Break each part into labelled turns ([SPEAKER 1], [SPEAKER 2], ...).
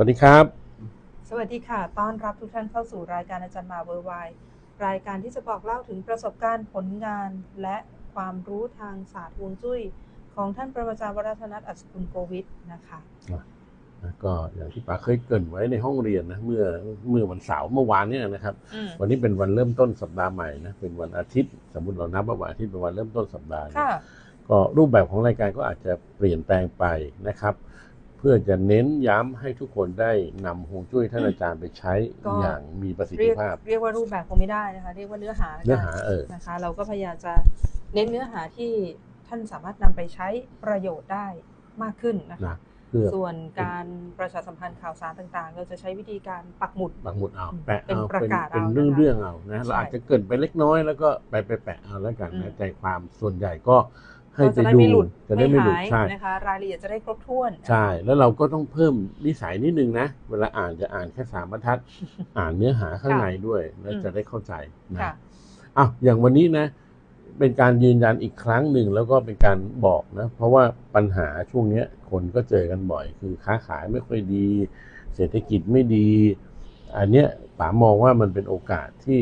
[SPEAKER 1] วัสดีครับ
[SPEAKER 2] สวัสดีค่ะ ต้อนรับทุกท่านเข้าสู่รายการอาจารย์มาเวอร์ไวรายการที่จะบอกเล่าถึงประสบการณ์ผลงาน และความรู้ทางศาสตร์ฮวงจุ้ย ของท่านประมาจารย์วรัฒนัทอัศกุลโกวิทนะคะ
[SPEAKER 1] นะก็อย่างที่ป๋าเคยเกรินไว้ในห้องเรียนนะเมื่อเมื่อวันเสาร์เมื่อวานเนี่ยนะครับ
[SPEAKER 2] อืม
[SPEAKER 1] วันนี้เป็นวันเริ่มต้นสัปดาห์ใหม่นะเป็นวันอาทิตย์ สมมติเรานับว่าวันอาทิตย์เป็นวันเริ่มต้นสัปดาห์เนี่ย
[SPEAKER 2] ค่ะ
[SPEAKER 1] ก็รูปแบบของรายการก็อาจจะเปลี่ยนแปลงไปนะครับ เพื่อจะเน้นย้ำให้ทุกคนได้นำฮวงจุ้ยท่านอาจารย์ไปใช้
[SPEAKER 2] ก็
[SPEAKER 1] อย่างมีประสิท
[SPEAKER 2] เรี
[SPEAKER 1] ธิ
[SPEAKER 2] ยก
[SPEAKER 1] ภาพ
[SPEAKER 2] เรียกว่ารูปแบบคงไม่ได้นะคะ เรียกว่าเนื้อหาแล้วกั
[SPEAKER 1] เนื้อหาเออ
[SPEAKER 2] นะคะ เราก็พยายามจะเน้นเนื้อหาที่ท่านสามารถนำไปใช้ประโยชน์ได้มากขึ้นนะคะ
[SPEAKER 1] นะเพื่อ
[SPEAKER 2] ส่วนการประชาสัมพันธ์ข่าวสารต่างๆ เราจะใช้วิธีการปักหมุด
[SPEAKER 1] ปักหมุดเอา
[SPEAKER 2] อืม
[SPEAKER 1] แปะ
[SPEAKER 2] เป็น
[SPEAKER 1] เอา
[SPEAKER 2] ประ
[SPEAKER 1] เป็น
[SPEAKER 2] กาศ
[SPEAKER 1] เป็น
[SPEAKER 2] เอา
[SPEAKER 1] เรื่อง
[SPEAKER 2] นะคะ
[SPEAKER 1] เรื่องเอานะ
[SPEAKER 2] ใช่
[SPEAKER 1] เราอาจจะเกรินไปเล็กน้อยแล้วก็ไปไปแปะเอาแล้วกัน
[SPEAKER 2] อื
[SPEAKER 1] นะ
[SPEAKER 2] ม
[SPEAKER 1] ใจความส่วนใหญ่ก็ ให้
[SPEAKER 2] ก็
[SPEAKER 1] ไป
[SPEAKER 2] จะได้
[SPEAKER 1] ดู
[SPEAKER 2] ไม่หลุด
[SPEAKER 1] จะได้ไม่หลุด
[SPEAKER 2] หาย
[SPEAKER 1] ใช่
[SPEAKER 2] นะคะรายละเอียดจะได้ครบถ้วน
[SPEAKER 1] ใช่ แล้วเราก็ต้องเพิ่มนิสัยนิดนึงนะ เวลาอ่านจะอ่านแค่สามบรรทัด อ่านเนื้อหาข้างในด้วย แล้ว
[SPEAKER 2] อืม
[SPEAKER 1] จะได้เข้าใจนะ
[SPEAKER 2] ค่ะ
[SPEAKER 1] อ้าวอย่างวันนี้นะ เป็นการยืนยันอีกครั้งหนึ่งแล้วก็เป็นการบอกนะ เพราะว่าปัญหาช่วงเนี้ย คนก็เจอกันบ่อย คือค้าขายไม่ค่อยดี เศรษฐกิจไม่ดี อันเนี้ยป๋ามองว่ามันเป็นโอกาสที่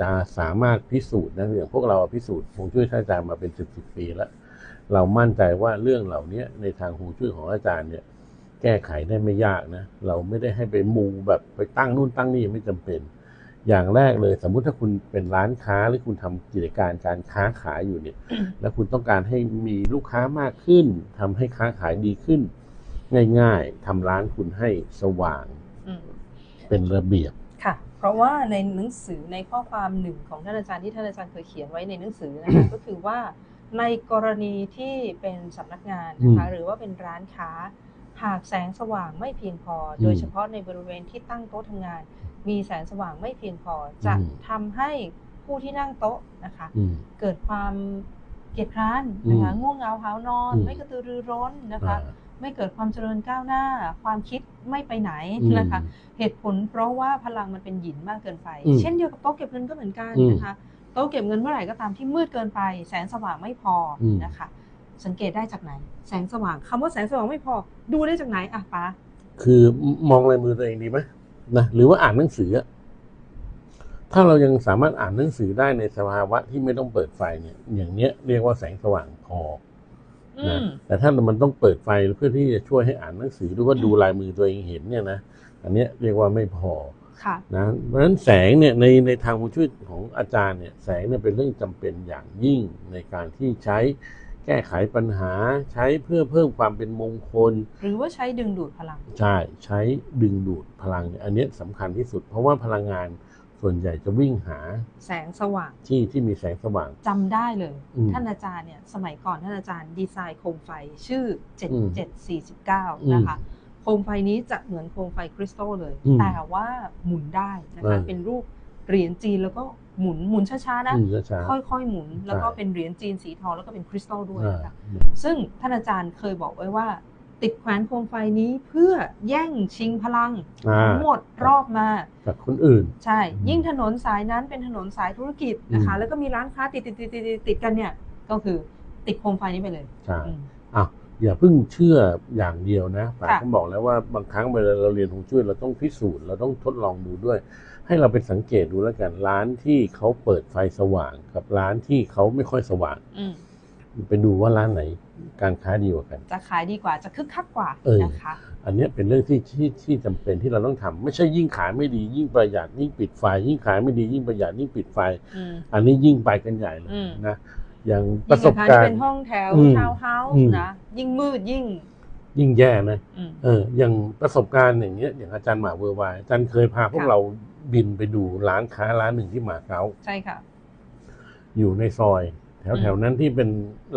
[SPEAKER 1] จะสามารถพิสูจน์นะอย่างพวกเราพิสูจน์คงช่วยท่านอาจารย์มาเป็นสิบสิบปีแล้วเรามั่นใจว่าเรื่องเหล่านี้ในทางหูช่วยของอาจารย์เนี่ย แก้ไขได้ไม่ยากนะ เราไม่ได้ให้ไปมูแบบไปตั้งนู่นตั้งนี่ไม่จำเป็น อย่างแรกเลยสมมุติถ้าคุณเป็นร้านค้าหรือคุณทำกิจการการค้าขายอยู่เนี่ย แล้วคุณต้องการให้มีลูกค้ามากขึ้นทำให้ค้าขายดีขึ้น ง่าย ๆทำร้านคุณให้สว่าง
[SPEAKER 2] อืม
[SPEAKER 1] เป็นระเบียบ
[SPEAKER 2] ค่ะ เพราะว่าในหนังสือในข้อความหนึ่งของท่านอาจารย์ที่ท่านอาจารย์เคยเขียนไว้ในหนังสือนะคะก็คือว่าในกรณีที่เป็นสำนักงานนะคะ
[SPEAKER 1] อืม
[SPEAKER 2] หรือว่าเป็นร้านค้า หากแสงสว่างไม่เพียงพออ
[SPEAKER 1] ม
[SPEAKER 2] โดยเฉพาะในบริเวณที่ตั้งโต๊ะทำงาน มีแสงสว่างไม่เพียงพอ จะ
[SPEAKER 1] อืม
[SPEAKER 2] ทำให้ผู้ที่นั่งโต๊ะนะคะ
[SPEAKER 1] อืม
[SPEAKER 2] เกิดความเกียจคร้านนะคะ
[SPEAKER 1] อืม
[SPEAKER 2] ง่วงเหงาหาวนอน
[SPEAKER 1] อืม
[SPEAKER 2] ไม่กระตือรือร้นนะคะ
[SPEAKER 1] อ่า
[SPEAKER 2] ไม่เกิดความเจริญก้าวหน้า ความคิดไม่ไปไหน
[SPEAKER 1] อืม
[SPEAKER 2] นะคะเหตุผลเพราะว่าพลังมันเป็นหยินมากเกินไป
[SPEAKER 1] อืม
[SPEAKER 2] เช่นเดียวกับโต๊ะเก็บเงินก็เหมือนกัน
[SPEAKER 1] อืม
[SPEAKER 2] นะคะโต๊ะเก็บเงินเมื่อไหร่ก็ตามที่มืดเกินไป แสงสว่างไม่พออ
[SPEAKER 1] ม
[SPEAKER 2] นะคะ สังเกตได้จากไหน แสงสว่างคำว่าแสงสว่างไม่พอ ดูได้จากไหนอะป้า
[SPEAKER 1] คือมองลายมือตัวเองดีไหมนะหรือว่าอ่านหนังสืออะถ้าเรายังสามารถอ่านหนังสือได้ในสภาวะที่ไม่ต้องเปิดไฟเนี่ย อย่างเนี้ยเรียกว่าแสงสว่างพอ
[SPEAKER 2] อื
[SPEAKER 1] นะ
[SPEAKER 2] ม
[SPEAKER 1] แต่ถ้ามันต้องเปิดไฟเพื่อที่จะช่วยให้อ่านหนังสือหรือว่าดูลายมือตัวเองเห็นเนี่ยนะอันเนี้ยเรียกว่าไม่พอ
[SPEAKER 2] ค่ะ
[SPEAKER 1] นะเพราะฉะนั้นแสงเนี่ยในในทางฮวงจุ้ยของอาจารย์เนี่ยแสงเนี่ยเป็นเรื่องจำเป็นอย่างยิ่งในการที่ใช้แก้ไขปัญหาใช้เพื่อเพิ่มความเป็นมงคล
[SPEAKER 2] หรือว่าใช้ดึงดูดพลัง
[SPEAKER 1] ใช่ ใช้ดึงดูดพลังเนี่ยอันเนี้ยสำคัญที่สุด เพราะว่าพลังงาน ส่วนใหญ่จะวิ่งหา
[SPEAKER 2] แสงสว่าง
[SPEAKER 1] ที่ที่มีแสงสว่าง
[SPEAKER 2] จำได้เลย
[SPEAKER 1] อืม
[SPEAKER 2] ท่านอาจารย์เนี่ยสมัยก่อนท่านอาจารย์ดีไซน์โคมไฟชื่อ
[SPEAKER 1] อืม
[SPEAKER 2] 7749 นะคะโคมไฟนี้จะเหมือนโคมไฟคริสตัลเลย
[SPEAKER 1] อืม
[SPEAKER 2] แต่ว่าหมุนได้นะคะ
[SPEAKER 1] เออ
[SPEAKER 2] เป็นรูปเหรียญจีนแล้วก็หมุนหมุนช้าๆนะ
[SPEAKER 1] อืมช้า
[SPEAKER 2] ค่อยๆหมุน แล้วก็
[SPEAKER 1] ใช่
[SPEAKER 2] เป็นเหรียญจีนสีทองแล้วก็เป็นคริสตัลด้วย
[SPEAKER 1] ๆอ่า
[SPEAKER 2] นะคะซึ่งท่านอาจารย์เคยบอกไว้ว่า ติดแขวนโคมไฟนี้เพื่อแย่งชิงพลัง
[SPEAKER 1] อ่า
[SPEAKER 2] ทั้งหมดรอบมา
[SPEAKER 1] จากคนอื่น
[SPEAKER 2] ใช่
[SPEAKER 1] อืม
[SPEAKER 2] ยิ่งถนนสายนั้นเป็นถนนสายธุรกิจนะคะ
[SPEAKER 1] อืม
[SPEAKER 2] แล้วก็มีร้านค้าติดติดติดติดติดติดกันเนี่ย ก็คือติดโคมไฟนี้ไปเลย
[SPEAKER 1] ใช่
[SPEAKER 2] อืม
[SPEAKER 1] อะอย่าเพิ่งเชื่ออย่างเดียวนะป๋า
[SPEAKER 2] ค่ะ
[SPEAKER 1] ก็บอกแล้วว่าบางครั้งเวลาเราเรียนฮวงจุ้ยเราต้องพิสูจน์เราต้องทดลองดูด้วย ให้เราไปสังเกตดูแล้วกันร้านที่เขาเปิดไฟสว่างกับร้านที่เขาไม่ค่อยสว่าง
[SPEAKER 2] อืม
[SPEAKER 1] ไปดูว่าร้านไหน การค้าดีกว่ากัน
[SPEAKER 2] จะขายดีกว่าจะคึกคักกว่า
[SPEAKER 1] เออ
[SPEAKER 2] นะคะ
[SPEAKER 1] อันเนี้ยเป็นเรื่องที่ที่ที่จำเป็นที่เราต้องทำไม่ใช่ยิ่งขายไม่ดี ยิ่งประหยัดยิ่งปิดไฟ ยิ่งขายไม่ดียิ่งประหยัดยิ่งปิดไฟ
[SPEAKER 2] อืม
[SPEAKER 1] อันนี้ยิ่งไปกันใหญ่เลย
[SPEAKER 2] อืม
[SPEAKER 1] นะอย่างป
[SPEAKER 2] ยิ่
[SPEAKER 1] ระ
[SPEAKER 2] ง
[SPEAKER 1] สบ
[SPEAKER 2] อาคาร
[SPEAKER 1] การ
[SPEAKER 2] ที่เป็
[SPEAKER 1] ณ์
[SPEAKER 2] นห้องแถว
[SPEAKER 1] อืม
[SPEAKER 2] ทาวน์เฮา
[SPEAKER 1] อื
[SPEAKER 2] ส์
[SPEAKER 1] ม
[SPEAKER 2] นะยิ่งมืดยิ่ง
[SPEAKER 1] ยิ่งแย่นะ
[SPEAKER 2] อืม
[SPEAKER 1] เอออย่างประสบการณ์อย่างเงี้ยอย่างอาจารย์หมาเวอร์ไวน์อาจารย์เคยพาพวก
[SPEAKER 2] ค่ะ
[SPEAKER 1] เราบินไปดูร้านค้าร้านหนึ่งที่หมาเก๊า
[SPEAKER 2] ใช่ค่ะ
[SPEAKER 1] อยู่ในซอย แถว
[SPEAKER 2] อืม
[SPEAKER 1] แถวนั้นที่เป็น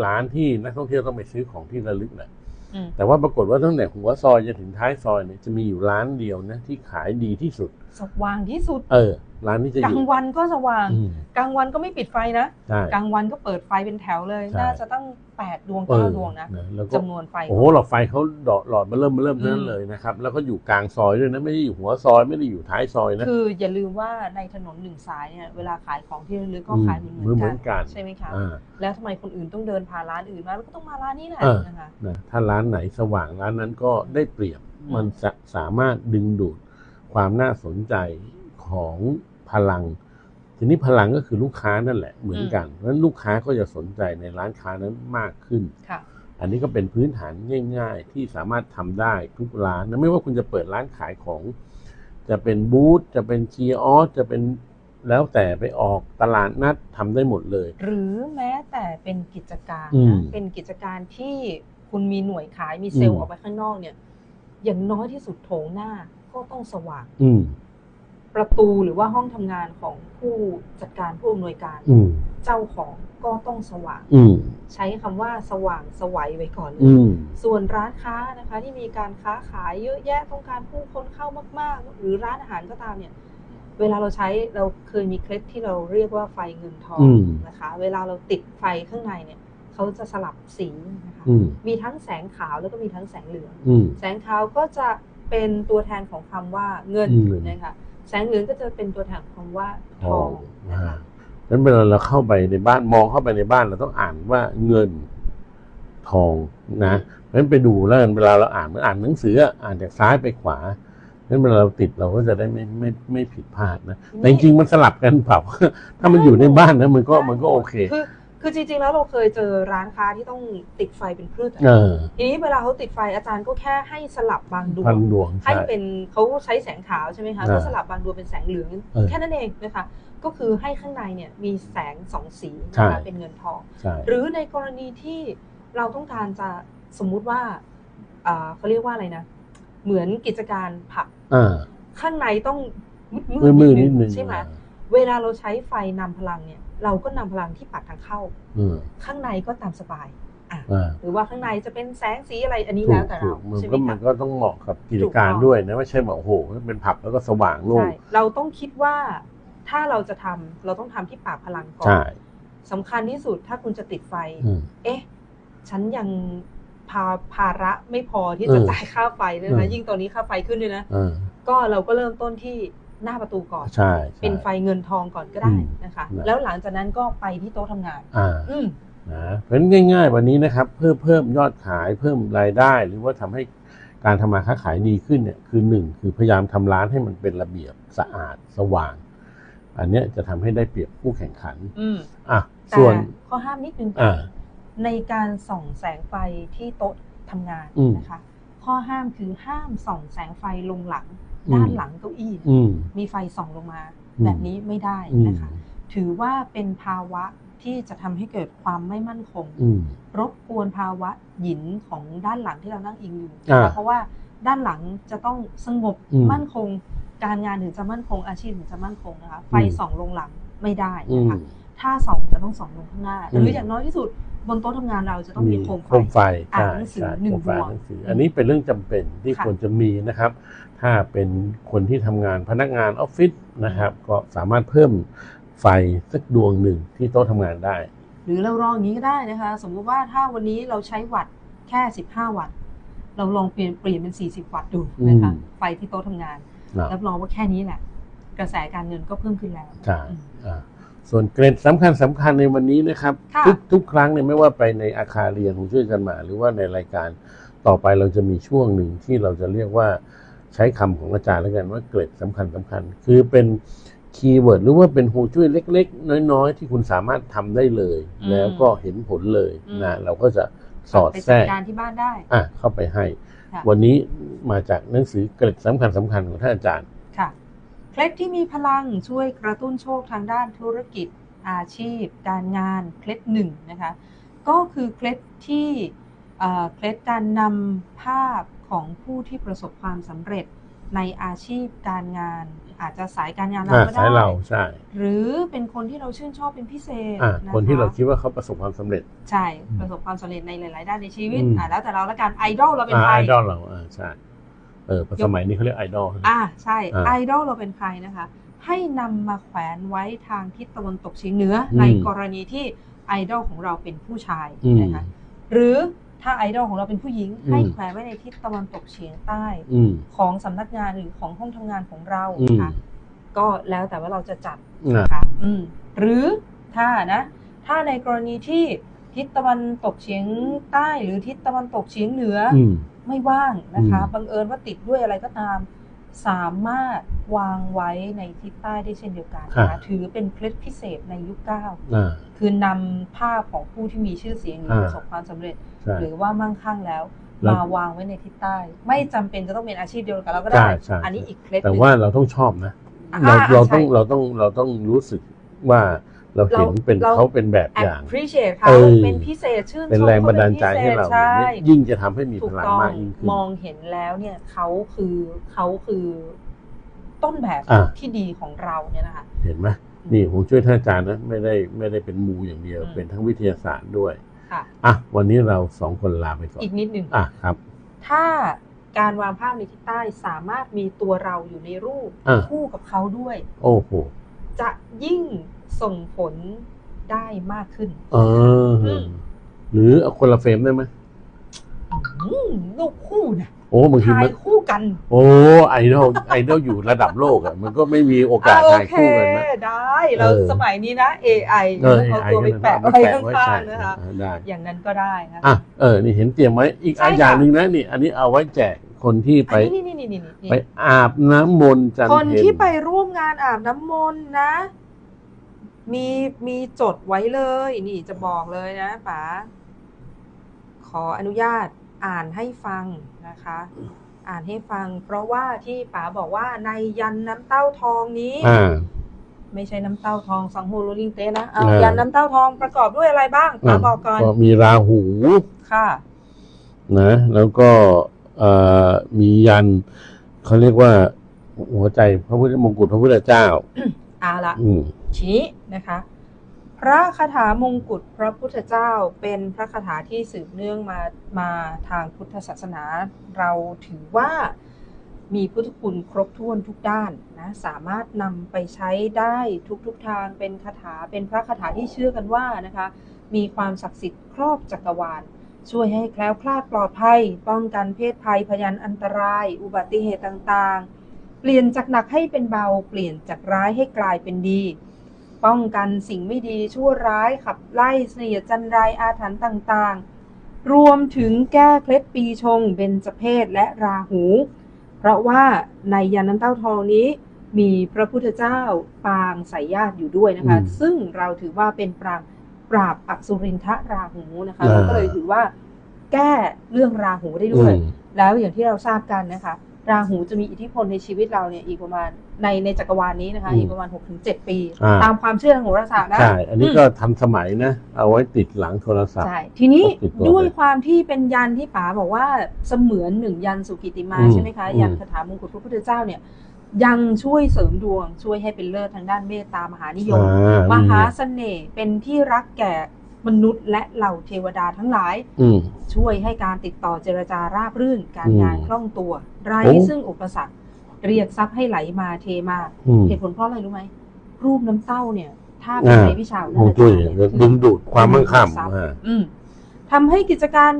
[SPEAKER 1] ร้านที่นักท่องเที่ยวต้องไปซื้อของที่ระลึกนะ
[SPEAKER 2] อืม
[SPEAKER 1] แต่ว่าปรากฏว่าตั้งแต่หัวซอยจนถึงท้ายซอยเนี่ยจะมีอยู่ร้านเดียวนะที่ขายดีที่สุด
[SPEAKER 2] สว่างที่สุด
[SPEAKER 1] เออ ร้านนี้จะอก
[SPEAKER 2] ลาง
[SPEAKER 1] ยู่
[SPEAKER 2] วันก็สว่าง
[SPEAKER 1] อืม
[SPEAKER 2] กลางวันก็ไม่ปิดไฟนะ
[SPEAKER 1] ใช่
[SPEAKER 2] กลางวันก็เปิดไฟเป็นแถวเลย
[SPEAKER 1] ใช่
[SPEAKER 2] น่าจะตั้งแปดดวง
[SPEAKER 1] เอ
[SPEAKER 2] เก้า
[SPEAKER 1] อ
[SPEAKER 2] ดวงนะ
[SPEAKER 1] แล้วก็
[SPEAKER 2] จำนวนไฟ
[SPEAKER 1] โอ้โหหลอดไฟเขาดอกหลอดมาเริ่มมาเริ่ม
[SPEAKER 2] อืม
[SPEAKER 1] นั้นเลยนะครับ แล้วก็อยู่กลางซอยด้วยนะไม่ได้อยู่หัวซอยไม่ได้อยู่ท้ายซอยนะ
[SPEAKER 2] คืออย่าลืมว่าในถนนหนึ่งสายเนี่ยเวลาขายของที่ระลึกก็
[SPEAKER 1] อืม
[SPEAKER 2] ขายเหมือน
[SPEAKER 1] เหมือน
[SPEAKER 2] เห
[SPEAKER 1] เหมื
[SPEAKER 2] มื
[SPEAKER 1] อ
[SPEAKER 2] อนน
[SPEAKER 1] กั
[SPEAKER 2] กันนใช่ไหมคะ
[SPEAKER 1] อ่า
[SPEAKER 2] แล้วทำไมคนอื่นต้องเดินผ่านร้านอื่นมาแล้วก็ต้องมาร้านนี้แหละ
[SPEAKER 1] เออ
[SPEAKER 2] นะคะ
[SPEAKER 1] นะถ้าร้านไหนสว่างร้านนั้นก็ได้เปรียบมันจะสามารถดึงดูด ความน่าสนใจของพลัง ทีนี้พลังก็คือลูกค้านั่นแหละเหมือนกันเพราะฉะนั้นลูกค้าก็จะสนใจในร้านค้านั้นมากขึ้น
[SPEAKER 2] ค่ะ
[SPEAKER 1] อันนี้ก็เป็นพื้นฐานง่าย ๆ ที่สามารถทำได้ทุกร้านนะไม่ว่าคุณจะเปิดร้านขายของ จะเป็นบูธจะเป็นคีออสจะเป็นแล้วแต่ไปออกตลาดนัดทำได้หมดเลย
[SPEAKER 2] หรือแม้แต่เป็นกิจการ
[SPEAKER 1] อืม
[SPEAKER 2] นะเป็นกิจการที่คุณมีหน่วยขายมีเซล
[SPEAKER 1] อื
[SPEAKER 2] ล์
[SPEAKER 1] ม
[SPEAKER 2] ออกไปข้างนอกเนี่ย อย่างน้อยที่สุดโถงหน้า ก็ต้องสว่าง
[SPEAKER 1] อืม
[SPEAKER 2] ประตูหรือว่าห้องทำงานของผู้จัดการผู้อำนวยการ
[SPEAKER 1] อืม
[SPEAKER 2] เจ้าของก็ต้องสว่าง
[SPEAKER 1] อืม
[SPEAKER 2] ใช้คำว่าสว่างสวัยไว้ก่อนเล
[SPEAKER 1] อื
[SPEAKER 2] ย
[SPEAKER 1] ม
[SPEAKER 2] ส่วนร้านค้านะคะ ที่มีการค้าขายเยอะแยะต้องการผู้คนเข้ามาก ๆ หรือร้านอาหารก็ตามเนี่ย เวลาเราใช้เราเคยมีเคล็ดที่เราเรียกว่าไฟเงินทอง
[SPEAKER 1] อืม
[SPEAKER 2] นะคะ เวลาเราติดไฟข้างในเนี่ยเขาจะสลับสีนะคะ
[SPEAKER 1] อืม
[SPEAKER 2] มีทั้งแสงขาวแล้วก็มีทั้งแสงเหลือง
[SPEAKER 1] อืม
[SPEAKER 2] แสงขาวก็จะ เป็นตัวแทนของคำว่าเงิน
[SPEAKER 1] เงิน
[SPEAKER 2] นะคะแสงเหลืองก็จะเป็นตัวแทนของคำว่าท
[SPEAKER 1] ท
[SPEAKER 2] อ
[SPEAKER 1] องง
[SPEAKER 2] นะ
[SPEAKER 1] อ่า
[SPEAKER 2] คะ
[SPEAKER 1] นั้นเวลาเราเข้าไปในบ้านมองเข้าไปในบ้านเราต้องอ่านว่าเงินทองนะเพราะฉะนั้นไปดูแล้วกันเวลาเราอ่านเหมือนอ่านหนังสืออะอ่านจากซ้ายไปขวานั้นเวลาเราติดเราก็จะได้ไม่ไม่ไม่ผิดพลาดนะแต่จริงๆมันสลับกันเปล่าถ้ามันอยู่ในบ้านนะมันก็มันก็โอเค
[SPEAKER 2] คือคือจริงๆแล้วเราเคยเจอร้านค้าที่ต้องติดไฟเป็นพืชอะ
[SPEAKER 1] เออ
[SPEAKER 2] ทีนี้เวลาเขาติดไฟอาจารย์ก็แค่ให้สลับบางดว
[SPEAKER 1] พั
[SPEAKER 2] ง
[SPEAKER 1] นดวง
[SPEAKER 2] ให้
[SPEAKER 1] ใช่
[SPEAKER 2] เป็นเขาใช้แสงขาวใช่ไหมคะ
[SPEAKER 1] อ่า
[SPEAKER 2] ก็สลับบางดวงเป็นแสงเหลือง
[SPEAKER 1] เออ
[SPEAKER 2] แค่นั้นเองนะคะก็คือให้ข้างในเนี่ยมีแสงสองสี
[SPEAKER 1] ใช่
[SPEAKER 2] นะคะเป็นเงินทอง
[SPEAKER 1] ใช่
[SPEAKER 2] หรือในกรณีที่เราต้องการจะสมมุติว่าอ่าเขาเรียกว่าอะไรนะ เหมือนกิจการผับ
[SPEAKER 1] อ่า
[SPEAKER 2] ข้างในต้องมืด
[SPEAKER 1] มือมือ
[SPEAKER 2] ๆ
[SPEAKER 1] นิดนึง
[SPEAKER 2] ใช่ไหมเวลาเราใช้ไฟนำพลังเนี่ย เราก็นำพลังที่ปากทางเข้า
[SPEAKER 1] อืม
[SPEAKER 2] ข้างในก็ตามสบายอะ
[SPEAKER 1] อ่า
[SPEAKER 2] หรือว่าข้างในจะเป็นแสงสีอะไรอันนี้
[SPEAKER 1] ถู
[SPEAKER 2] แล้
[SPEAKER 1] ก
[SPEAKER 2] วแต่
[SPEAKER 1] ถู
[SPEAKER 2] เรา
[SPEAKER 1] กมัน
[SPEAKER 2] ใช่ไหม
[SPEAKER 1] ก็มั
[SPEAKER 2] คะ
[SPEAKER 1] นก็ต้องเหมาะกับกิจ
[SPEAKER 2] ถูก
[SPEAKER 1] การ
[SPEAKER 2] ต้อง
[SPEAKER 1] ด้วยนะไม่ใช่แบบโอ้โหเป็นผับแล้วก็สว่างโล่ง
[SPEAKER 2] ใช่เราต้องคิดว่าถ้าเราจะทำเราต้องทำที่ปากพลังก่อน
[SPEAKER 1] ใช่
[SPEAKER 2] สำคัญที่สุดถ้าคุณจะติดไฟ
[SPEAKER 1] อืม
[SPEAKER 2] เอ๊ะ ฉันยังพาภาระไม่พอที่จะ
[SPEAKER 1] เออ
[SPEAKER 2] จ่ายค่าไฟเลย
[SPEAKER 1] เอ
[SPEAKER 2] นะ
[SPEAKER 1] อ
[SPEAKER 2] ยิ่งตอนนี้ค่าไฟขึ้นด้วยนะ
[SPEAKER 1] เออ
[SPEAKER 2] ก็เราก็เริ่มต้นที่ หน้าประตูก่อน
[SPEAKER 1] ใช่ใช่
[SPEAKER 2] เป็นไฟเงินทองก่อนก็ได้
[SPEAKER 1] อืม
[SPEAKER 2] นะคะ
[SPEAKER 1] นะ
[SPEAKER 2] แล้วหลังจากนั้นก็ไปที่โต๊ะทำงาน
[SPEAKER 1] อ่า
[SPEAKER 2] อืม
[SPEAKER 1] นะเพราะฉะนั้นง่าย ๆ วันนี้นะครับ เพิ่มเพิ่มยอดขายเพิ่มรายได้ หรือว่าทำให้การทำมาค้าขายดีขึ้นเนี่ยคือหนึ่งคือพยายามทำร้านให้มันเป็นระเบียบสะอาดสว่าง อันเนี้ยจะทำให้ได้เปรียบคู่แข่งขัน
[SPEAKER 2] อืม
[SPEAKER 1] อะ
[SPEAKER 2] แต่
[SPEAKER 1] ส่วน
[SPEAKER 2] ข้อห้ามนิดนึง
[SPEAKER 1] อ่า
[SPEAKER 2] ในการส่องแสงไฟที่โต๊ะทำงาน
[SPEAKER 1] อืม
[SPEAKER 2] นะคะ ข้อห้ามคือห้ามส่องแสงไฟลงหลัง
[SPEAKER 1] อืม
[SPEAKER 2] ด้านหลังเก้าอี้
[SPEAKER 1] อืม
[SPEAKER 2] มีไฟส่องลงมา
[SPEAKER 1] อืม
[SPEAKER 2] แบบนี้ไม่ได้
[SPEAKER 1] อืม
[SPEAKER 2] นะคะ ถือว่าเป็นภาวะที่จะทำให้เกิดความไม่มั่นคง
[SPEAKER 1] อืม
[SPEAKER 2] รบกวนภาวะหยินของด้านหลังที่เรานั่งอิงอยู่
[SPEAKER 1] อ่า
[SPEAKER 2] นะคะเพราะว่าด้านหลังจะต้องสงบ
[SPEAKER 1] อืม
[SPEAKER 2] มั่นคง การงานถึงจะมั่นคงอาชีพถึงจะมั่นคงนะคะไฟ
[SPEAKER 1] อืม
[SPEAKER 2] ส่องลงหลังไม่ได้
[SPEAKER 1] อื
[SPEAKER 2] นะ
[SPEAKER 1] ม
[SPEAKER 2] คะถ้าส่องจะต้องส่องลงข้างหน้าห
[SPEAKER 1] อื
[SPEAKER 2] รือ
[SPEAKER 1] ม
[SPEAKER 2] อย่างน้อยที่สุดบนโต๊ะทำงานเราจะต้องมีโคมไฟ
[SPEAKER 1] โคมไฟ
[SPEAKER 2] อ่าน
[SPEAKER 1] ใช่
[SPEAKER 2] หนังสือ
[SPEAKER 1] ใช่
[SPEAKER 2] หนึ่ง
[SPEAKER 1] โคมไฟ
[SPEAKER 2] ดวง
[SPEAKER 1] หนังสืออันนี้เป็นเรื่องจำเป็นที่
[SPEAKER 2] ค่ะ
[SPEAKER 1] ควรจะมีนะครับ ถ้าเป็นคนที่ทำงานพนักงานออฟฟิศนะครับ ก็สามารถเพิ่มไฟสักดวงหนึ่งที่โต๊ะทำงานได้
[SPEAKER 2] หรือเราลองอย่างนี้ก็ได้นะคะ สมมุติว่าถ้าวันนี้เราใช้วัตต์แค่ 15 วัตต์ เราลองเปลี่ยนเปลี่ยนเป็น 40 วัตต์ดูนะคะ
[SPEAKER 1] อืม
[SPEAKER 2] ไฟที่โต๊ะทำงาน
[SPEAKER 1] นะ
[SPEAKER 2] รับรองว่าแค่นี้แหละ กระแสการเงินก็เพิ่มขึ้นแล้ว
[SPEAKER 1] ใช่
[SPEAKER 2] อืม
[SPEAKER 1] อ่าส่วนเกรดสำคัญสำคัญในวันนี้นะครับ
[SPEAKER 2] ค่ะ
[SPEAKER 1] ทุกทุกครั้งเนี่ยไม่ว่าไปในอาคารเรียนของช่วยกันมา หรือว่าในรายการต่อไปเราจะมีช่วงหนึ่งที่เราจะเรียกว่า ใช้คำของอาจารย์แล้วกันว่าเกรดสำคัญสำคัญ คือเป็นคีย์เวิร์ดหรือว่าเป็นหูช่วยเล็ก ๆ น้อย ๆ ที่คุณสามารถทำได้เลย
[SPEAKER 2] อืม
[SPEAKER 1] แล้วก็เห็นผลเลย
[SPEAKER 2] อืม
[SPEAKER 1] นะเราก็จะสอด
[SPEAKER 2] ไป
[SPEAKER 1] แทร
[SPEAKER 2] จัด
[SPEAKER 1] ก
[SPEAKER 2] การที่บ้านได้
[SPEAKER 1] อะเข้าไปให้
[SPEAKER 2] ค่ะ
[SPEAKER 1] วันนี้มาจากหนังสือเกรดสำคัญสำคัญของท่านอาจารย์
[SPEAKER 2] ค่ะเคล็ดที่มีพลังช่วยกระตุ้นโชคทางด้านธุรกิจอาชีพ การงานเคล็ดหนึ่งนะคะก็คือเคล็ดที่เอ่อเคล็ดการนำภาพ ของผู้ที่ประสบความสำเร็จในอาชีพการงาน อาจจะสายการงานเรา
[SPEAKER 1] อ่า
[SPEAKER 2] ก็ได้
[SPEAKER 1] สายเราใช่
[SPEAKER 2] หรือเป็นคนที่เราชื่นชอบเป็นพิเศษ
[SPEAKER 1] อ่าะะคนที่เราคิดว่าเขาประสบความสำเร็จ
[SPEAKER 2] ใช่
[SPEAKER 1] อืม
[SPEAKER 2] ประสบความสำเร็จในหลาย ๆ ด้านในชีวิต
[SPEAKER 1] อืม
[SPEAKER 2] อ่าแล้วแต่เราละกันไอดอลเราเป็น
[SPEAKER 1] อ่า
[SPEAKER 2] ใคร
[SPEAKER 1] ไอดอลเราอ่าใช่เออสมัยนี้เขาเรียกไอดอล
[SPEAKER 2] อ่าใช่
[SPEAKER 1] อ่า
[SPEAKER 2] ไอดอลเราเป็นใครนะคะ ให้นำมาแขวนไว้ทางทิศตะวันตกเฉียงเหนืออ
[SPEAKER 1] ม
[SPEAKER 2] ในกรณีที่ไอดอลของเราเป็นผู้ชาย
[SPEAKER 1] อืม
[SPEAKER 2] นะคะหรือ ถ้าไอดอลของเราเป็นผู้หญิง
[SPEAKER 1] อืม
[SPEAKER 2] ให้แขวนไว้ในทิศตะวันตกเฉียงใต้
[SPEAKER 1] อืม
[SPEAKER 2] ของสำนักงานหรือของห้องทำงานของเรา
[SPEAKER 1] อืม
[SPEAKER 2] นะคะก็แล้วแต่ว่าเราจะจัด
[SPEAKER 1] อ่า
[SPEAKER 2] นะคะอืมหรือถ้านะ ถ้าในกรณีที่ทิศตะวันตกเฉียงใต้ หรือทิศตะวันตกเฉียงเหนืออ
[SPEAKER 1] อืม
[SPEAKER 2] ไม่ว่างนะคะ
[SPEAKER 1] อืม
[SPEAKER 2] บังเอิญว่าติดด้วยอะไรก็ตาม สามารถวางไว้ในทิศใต้ได้เช่นเดียวกันนะคะถือเป็นเคล็ดพิเศษในยุคเก้า
[SPEAKER 1] อ่า
[SPEAKER 2] คือนำภาพของผู้ที่มีชื่อเสียงหรือ
[SPEAKER 1] อ่า
[SPEAKER 2] ประสบความสำเร็จ
[SPEAKER 1] ใช่
[SPEAKER 2] หรือว่ามั่งคั่งแล้ว
[SPEAKER 1] แล้ว
[SPEAKER 2] มาวางไว้ในทิศใต้ ไม่จำเป็นจะต้องเป็นอาชีพเดียวกับเราก็
[SPEAKER 1] ใช่
[SPEAKER 2] ได้
[SPEAKER 1] ใช่
[SPEAKER 2] อันนี้อีกเคล็ดห
[SPEAKER 1] แต่
[SPEAKER 2] นึ่ง
[SPEAKER 1] ว่าเราต้องชอบนะ
[SPEAKER 2] อ่า
[SPEAKER 1] เราเราต้อง
[SPEAKER 2] ใช่
[SPEAKER 1] เราต้องเราต้องรู้สึกว่า เราเห็น
[SPEAKER 2] เรา
[SPEAKER 1] เป็น
[SPEAKER 2] เรา
[SPEAKER 1] เขาเป็นแบบอย่าง
[SPEAKER 2] appreciate เขา
[SPEAKER 1] เออ
[SPEAKER 2] เป็นพิเศษชื่นชม
[SPEAKER 1] เป็นแรงบันดาลใจ
[SPEAKER 2] เข
[SPEAKER 1] ให้
[SPEAKER 2] ป็น
[SPEAKER 1] เรา
[SPEAKER 2] พิเศษใช่
[SPEAKER 1] เนี่ยยิ่งจะทำให้มี
[SPEAKER 2] ถู
[SPEAKER 1] พ
[SPEAKER 2] ก
[SPEAKER 1] ลัง
[SPEAKER 2] ต้อง
[SPEAKER 1] มากยิ่งขึ้น
[SPEAKER 2] มองเห็นแล้วเนี่ยเขาคือเขาคือต้นแบบ
[SPEAKER 1] อ่า
[SPEAKER 2] ที่ดีของเราเนี่ยนะคะ
[SPEAKER 1] เห็นไหมนี่ผมช่วยท่านอาจารย์นะไม่ได้ไม่ได้เป็นมูอย่างเดียว
[SPEAKER 2] อืม
[SPEAKER 1] เป็นทั้งวิทยาศาสตร์ด้วย
[SPEAKER 2] ค่ะ
[SPEAKER 1] อะวันนี้เราสองคนลาไปก่อน
[SPEAKER 2] อีกนิดหนึ่ง
[SPEAKER 1] อะครับ
[SPEAKER 2] ถ้าการวางภาพในทิศใต้สามารถมีตัวเราอยู่ในรูป
[SPEAKER 1] อ่า
[SPEAKER 2] คู่กับเขาด้วย
[SPEAKER 1] โอ้โห
[SPEAKER 2] จะยิ่งส่งผลได้มากขึ้น
[SPEAKER 1] เอออ
[SPEAKER 2] ม
[SPEAKER 1] หรือเอาคนละเฟรมได้ไหม
[SPEAKER 2] อืมลูกคู่นะ
[SPEAKER 1] โอ้บางที
[SPEAKER 2] ถ่า
[SPEAKER 1] มั
[SPEAKER 2] ย
[SPEAKER 1] น
[SPEAKER 2] คู่กัน
[SPEAKER 1] โอ้ไอดอลไอดอลอยู่ระดับโลกอะมันก็ไม่มีโอกาส
[SPEAKER 2] อะโอ
[SPEAKER 1] ถ่าย
[SPEAKER 2] เค
[SPEAKER 1] คู่กันนะ
[SPEAKER 2] ได้เรา
[SPEAKER 1] เออ
[SPEAKER 2] สมัยนี้นะ AI
[SPEAKER 1] เออ
[SPEAKER 2] เอา
[SPEAKER 1] AI
[SPEAKER 2] ตัวไปแปะ
[SPEAKER 1] ก็
[SPEAKER 2] ไว้
[SPEAKER 1] แปะ
[SPEAKER 2] ข้
[SPEAKER 1] ไว้า
[SPEAKER 2] ง
[SPEAKER 1] ใช่
[SPEAKER 2] ๆนะคะ
[SPEAKER 1] ได้
[SPEAKER 2] อย่างนั้นก็ได้นะคะ
[SPEAKER 1] อะเออนี่เห็นเตรียมไว้อีก
[SPEAKER 2] ใช่
[SPEAKER 1] อัน
[SPEAKER 2] ค่ะ
[SPEAKER 1] อย่างหนึ่งนะนี่ อันนี้เอาไว้แจกคนที่ไป
[SPEAKER 2] อันนี้นี่นี่นี่นี่
[SPEAKER 1] ไปอาบน้ำมนต์จัน
[SPEAKER 2] คน
[SPEAKER 1] เพ็ญ
[SPEAKER 2] ที่ไปร่วม งานอาบน้ำมนต์นะ มีมีจดไว้เลย นี่จะบอกเลยนะป๋าขออนุญาตอ่านให้ฟังนะคะ อ่านให้ฟัง เพราะว่าที่ป๋าบอกว่าในยันน้ำเต้าทองนี้
[SPEAKER 1] อ่า
[SPEAKER 2] ไม่ใช่น้ำเต้าทองสังโฮโรลิงเต้นะเอา
[SPEAKER 1] เออ
[SPEAKER 2] ยันน้ำเต้าทองประกอบด้วยอะไรบ้างป๋าบอกก่อน
[SPEAKER 1] ก็มีราหู
[SPEAKER 2] ค่ะ
[SPEAKER 1] นะ แล้วก็เอ่อมียันเขาเรียกว่า หัวใจพระพุทธมงกุฎพระพุทธเจ้า
[SPEAKER 2] เอาละ
[SPEAKER 1] อืม
[SPEAKER 2] ทีนี้นะคะ พระคาถามงกุฎพระพุทธเจ้าเป็นพระคาถาที่สืบเนื่องมามาทางพุทธศาสนา เราถือว่ามีพุทธคุณครบถ้วนทุกด้านนะสามารถนำไปใช้ได้ทุกๆทางเป็นคาถาเป็นพระคาถาที่เชื่อกันว่านะคะ มีความศักดิ์สิทธิ์ครอบจักรวาล ช่วยให้แคล้วคลาดปลอดภัย ป้องกันเพศภัยพยันอันตราย อุบัติเหตุต่างๆ เปลี่ยนจากหนักให้เป็นเบา เปลี่ยนจากร้ายให้กลายเป็นดี ป้องกันสิ่งไม่ดีชั่วร้ายขับไล่เสียจันไรายอาถรรพ์ต่างๆ รวมถึงแก้เคล็ดปีชงเบญจเพศและราหู เพราะว่าในยานน้ำเต้าทองนี้มีพระพุทธเจ้าปางสายญาติอยู่ด้วยนะคะ
[SPEAKER 1] อืม
[SPEAKER 2] ซึ่งเราถือว่าเป็นปรางปราบอสุรินทราหูนะคะ
[SPEAKER 1] อ่า
[SPEAKER 2] เราก็เลยถือว่าแก้เรื่องราหูได้
[SPEAKER 1] อื
[SPEAKER 2] ด้วย
[SPEAKER 1] ม
[SPEAKER 2] แล้วอย่างที่เราทราบกันนะคะ ราหูจะมีอิทธิพลในชีวิตเราเนี่ยอีกประมาณในในจักรวาลนี้นะคะ
[SPEAKER 1] อืม
[SPEAKER 2] อีกประมาณ6กถึงเปี
[SPEAKER 1] อ่า
[SPEAKER 2] ตามความเชื่อทางโหราศาสตร์นะ
[SPEAKER 1] ใช่ อันนี้ก็ทันสมัยนะ เอาไว้ติดหลังโทรศัพท์
[SPEAKER 2] ใช่ ทีนี้
[SPEAKER 1] ติดตัว
[SPEAKER 2] ด้วย
[SPEAKER 1] ไป
[SPEAKER 2] ความที่เป็นยันที่ป๋าบอกว่าเสมือนหนึ่งยันสุกิติมา
[SPEAKER 1] อืม
[SPEAKER 2] ใช่ไหมคะ
[SPEAKER 1] อืม
[SPEAKER 2] ยันคาถามงกุฎพระพุทธเจ้าเนี่ย ยังช่วยเสริมดวงช่วยให้เป็นเลิศทางด้านเมตตามหานิยม
[SPEAKER 1] อ่าม
[SPEAKER 2] หาเสน่ห์เป็นที่รักแก่ มนุษย์และเหล่าเทวดาทั้งหลาย
[SPEAKER 1] อืม
[SPEAKER 2] ช่วยให้การติดต่อเจรจาราบรื่น การงาน
[SPEAKER 1] อืม
[SPEAKER 2] คล่องตัวไร้
[SPEAKER 1] โอ้
[SPEAKER 2] ซึ่งอุปสรรค เรียกทรัพย์ให้ไหลมาเทมา
[SPEAKER 1] อืม
[SPEAKER 2] เหตุผลเพราะอะไรรู้ไหมรูปน้ำเต้าเนี่ย ถ้าเป็น
[SPEAKER 1] อ่า
[SPEAKER 2] ในวิชา
[SPEAKER 1] ฮวงจุ้ยดึงดูดความมั่งคั่งอ่า
[SPEAKER 2] อืมทำให้กิจการ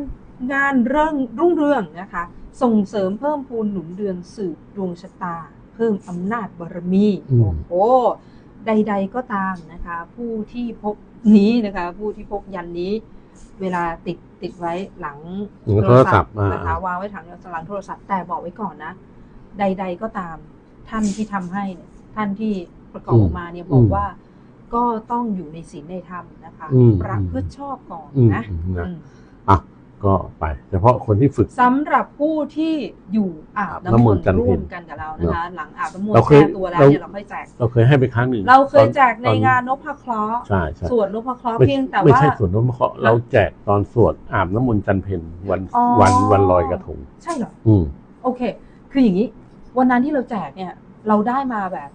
[SPEAKER 2] งานเรื่องรุ่งเรืองนะคะ ส่งเสริมเพิ่มพูนหนุนเดือนสืบดวงชะตา เพิ่มอำนาจบารมี
[SPEAKER 1] อืม
[SPEAKER 2] โอ้โหใด ๆก็ตามนะคะ ผู้ที่พก นี้นะคะ ผู้ที่พกยันนี้ เวลาติดติดไว้หลัง
[SPEAKER 1] หลังโทรศัพท์อ่า
[SPEAKER 2] นะคะวางไว้ถังหลังโทรศัพท์แต่บอกไว้ก่อนนะ ใด ๆก็ตาม ท่านที่ทำให้เนี่ยท่านที่ประกอบออกมาเนี่ยบอกว่าก็ต้องอยู่ในศีลในธรรมนะคะ
[SPEAKER 1] อืม
[SPEAKER 2] ประพฤติชอบก่อน
[SPEAKER 1] อืม
[SPEAKER 2] นะ
[SPEAKER 1] อืมนะ
[SPEAKER 2] อืม
[SPEAKER 1] อะ ก็ไป เฉพาะคนที่ฝึก
[SPEAKER 2] สำหรับผู้ที่อยู่อาบ
[SPEAKER 1] อาบ
[SPEAKER 2] น้ำ
[SPEAKER 1] น้ำ
[SPEAKER 2] ม
[SPEAKER 1] ม
[SPEAKER 2] น
[SPEAKER 1] นต์
[SPEAKER 2] ต์
[SPEAKER 1] จันทร์
[SPEAKER 2] ร่วมกันกับเรานะคะ หลังอาบน้ำมน
[SPEAKER 1] เรา
[SPEAKER 2] ต์
[SPEAKER 1] เคย
[SPEAKER 2] แก้ตัวแล้ว
[SPEAKER 1] เรา
[SPEAKER 2] เนี่ยเราค่อยแจก
[SPEAKER 1] เราเคยให้ไปครั้งหนึ่ง
[SPEAKER 2] เราเคย
[SPEAKER 1] ตอน
[SPEAKER 2] แจกใน
[SPEAKER 1] ตอน
[SPEAKER 2] งานนพเคราะห์
[SPEAKER 1] ใช่ใช่
[SPEAKER 2] สวดนพเคราะห์
[SPEAKER 1] ไม่
[SPEAKER 2] เพียงแต่
[SPEAKER 1] ไม่
[SPEAKER 2] ว่า
[SPEAKER 1] ใช่ส่วนน้ำเคราะห์เราแจกตอนสวดอาบน้ำมนต์จันทร์เพ็ญวัน
[SPEAKER 2] อ๋อ
[SPEAKER 1] วันวันลอยกระทง
[SPEAKER 2] ใช่เหรอ
[SPEAKER 1] อืม
[SPEAKER 2] โอเค คืออย่างนี้ วันนั้นที่เราแจกเนี่ย เราได้มาแบบ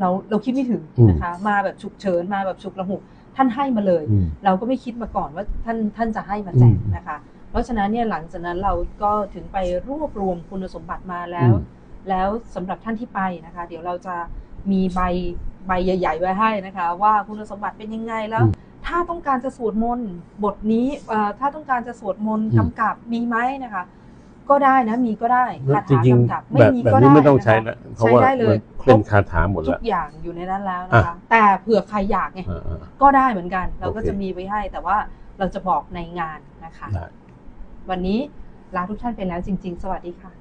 [SPEAKER 2] เราเราคิดไม่ถึง
[SPEAKER 1] อืม
[SPEAKER 2] นะคะ มาแบบฉุกเฉินมาแบบฉุกละหุก ท่านให้มาเลย
[SPEAKER 1] อืม
[SPEAKER 2] เราก็ไม่คิดมาก่อนว่าท่านท่านจะให้มาแจก
[SPEAKER 1] อืม
[SPEAKER 2] นะคะ เพราะฉะนั้นเนี่ยหลังจากนั้นเราก็ถึงไปรวบรวมคุณสมบัติมาแล้ว
[SPEAKER 1] อืม
[SPEAKER 2] แล้วสำหรับท่านที่ไปนะคะ เดี๋ยวเราจะมีใบใบใหญ่ ๆ ไว้ให้นะคะ ว่าคุณสมบัติเป็นยังไงแล้ว
[SPEAKER 1] อืม
[SPEAKER 2] ถ้าต้องการจะสวดมนต์บทนี้เอ่อถ้าต้องการจะสวดมนต์
[SPEAKER 1] อืม
[SPEAKER 2] กำกับมีไหมนะคะ ก็ได้นะมีก็ได้คา
[SPEAKER 1] จ
[SPEAKER 2] ถา
[SPEAKER 1] ริง
[SPEAKER 2] กำกับ
[SPEAKER 1] ๆ
[SPEAKER 2] ไม่
[SPEAKER 1] แบบ
[SPEAKER 2] มี
[SPEAKER 1] แบบ
[SPEAKER 2] ก็
[SPEAKER 1] นี้
[SPEAKER 2] ได้
[SPEAKER 1] ไม่ต้องใช้
[SPEAKER 2] นะคะ
[SPEAKER 1] แล้วเพราะว่า
[SPEAKER 2] ใช้ได้เลย
[SPEAKER 1] มันเป็น
[SPEAKER 2] ครบ
[SPEAKER 1] คาถาหมด
[SPEAKER 2] ทุ
[SPEAKER 1] แล้ว
[SPEAKER 2] กอย่างอยู่ในนั้นแล้วนะคะแต่เผื่อใครอยากไง
[SPEAKER 1] อ่าอ่า
[SPEAKER 2] ก็ได้เหมือนกัน เราก็
[SPEAKER 1] โอเค
[SPEAKER 2] จะมีไว้ให้แต่ว่าเราจะบอกในงานนะคะ
[SPEAKER 1] ได้
[SPEAKER 2] วันนี้ลาทุกท่านไปแล้วจริง ๆ สวัสดีค่ะ